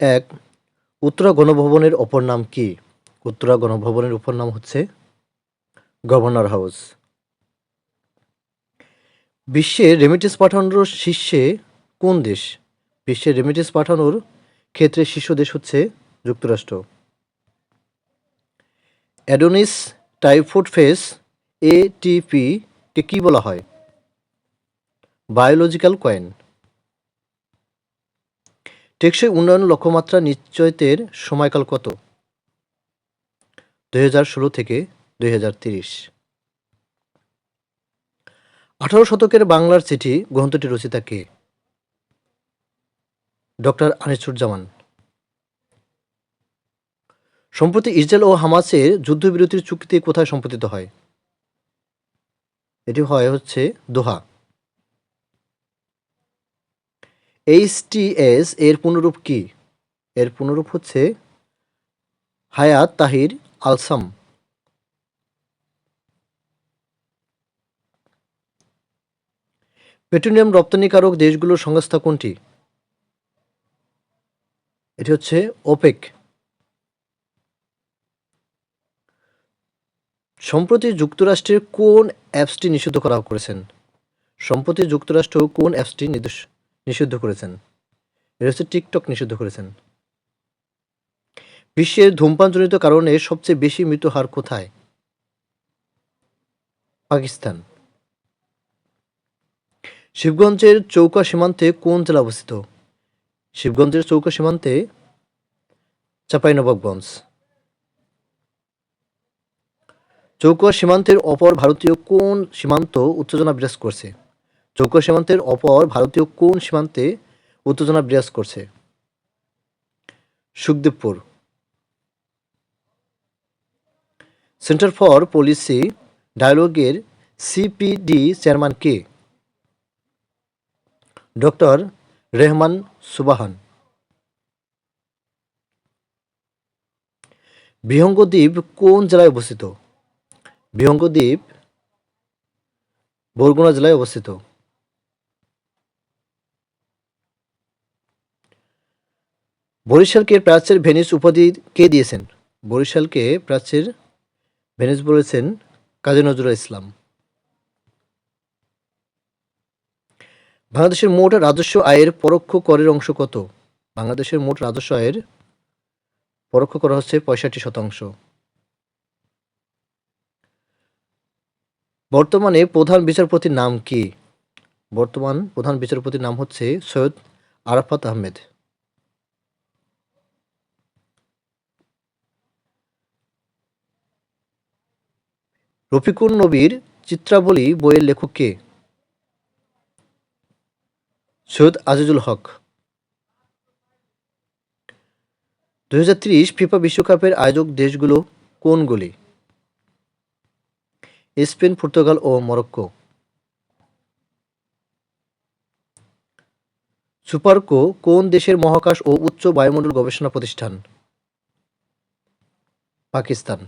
এক, উত্তরা গণভবনের অপর নাম কি? উত্তরা গণভবনের অপর নাম হচ্ছে গভর্নর হাউস। বিশ্বে রেমিটেন্স পাঠানোর শীর্ষে কোন দেশ? বিশ্বে রেমিটেন্স পাঠানোর ক্ষেত্রে শীর্ষ দেশ হচ্ছে যুক্তরাষ্ট্র। অ্যাডোনিস টাইফুড ফেস এটিপি কে কী বলা হয়? বায়োলজিক্যাল কয়েন টেকসই উন্নয়ন লক্ষ্যমাত্রা নিশ্চয়তের সময়কাল কত? দুই হাজার ষোলো থেকে দুই আঠারো শতকের বাংলার চিঠি গ্রন্থটি রচিতা কে? ডক্টর আনিসুজ্জামান। সম্প্রতি ইসরায়েল ও হামাসের যুদ্ধবিরতির চুক্তি কোথায় সম্পতিত হয়? এটি হয় হচ্ছে দোহা। এইচটিএস এর পুনরূপ কি? এর পুনরূপ হচ্ছে হায়াত তাহির আলসাম। পেট্রোলিয়াম রপ্তানিকারক দেশগুলোর সংস্থা কোনটি? এটি হচ্ছে ওপেক। সম্প্রতি যুক্তরাষ্ট্রের কোন অ্যাপসটি নিষিদ্ধ করা করেছেন? সম্প্রতি যুক্তরাষ্ট্র কোন অ্যাপসটি নির্দেশ- নিষিদ্ধ করেছেন। হচ্ছে টিকটক নিষিদ্ধ করেছেন। বিশ্বের ধূমপানজনিত কারণে সবচেয়ে বেশি মৃত্যু হার কোথায়? পাকিস্তান। শিবগঞ্জের চৌকা সীমান্তে কোন জেলা অবস্থিত? শিবগঞ্জের চৌকা সীমান্তে চাঁপাইনবাবগঞ্জ। চৌকা সীমান্তের অপর ভারতীয় কোন সীমান্ত উত্তেজনা বিরাজ করছে? চৌকা সীমান্তের অপর ভারতীয় কোন সীমান্তে উত্তেজনা বিরাজ করছে? সুখদেবপুর। সেন্টার ফর পলিসি ডায়ালগের সিপিডি চেয়ারম্যান কে? ডক্টর রেহমান সুবাহান। বিহঙ্গদ্বীপ কোন জেলায় অবস্থিত? বিহঙ্গদ্বীপ বরগুনা জেলায় অবস্থিত। বরিশালকে প্রাচ্যের ভেনিস উপাধি কে দিয়েছেন? বরিশালকে প্রাচ্যের ভেনিস বলেছেন কাজী নজরুল ইসলাম। বাংলাদেশের মোট রাজস্ব আয়ের পরোক্ষ করের অংশ কত? বাংলাদেশের মোট রাজস্ব আয়ের পরোক্ষ কর হচ্ছে পঁয়ষট্টি শতাংশ। বর্তমানে প্রধান বিচারপতির নাম কি? বর্তমান প্রধান বিচারপতির নাম হচ্ছে সৈয়দ আরাফাত আহমেদ। রফিকুন নবীর চিত্রাবলী বইয়ের লেখক কে? সৈয়দ আজিজুল হক। দুই হাজার ত্রিশ ফিফা বিশ্বকাপের আয়োজক দেশগুলো কোনগুলি? স্পেন, পর্তুগাল ও মরক্কো। সুপারকো কোন দেশের মহাকাশ ও উচ্চ বায়ুমণ্ডল গবেষণা প্রতিষ্ঠান? পাকিস্তান।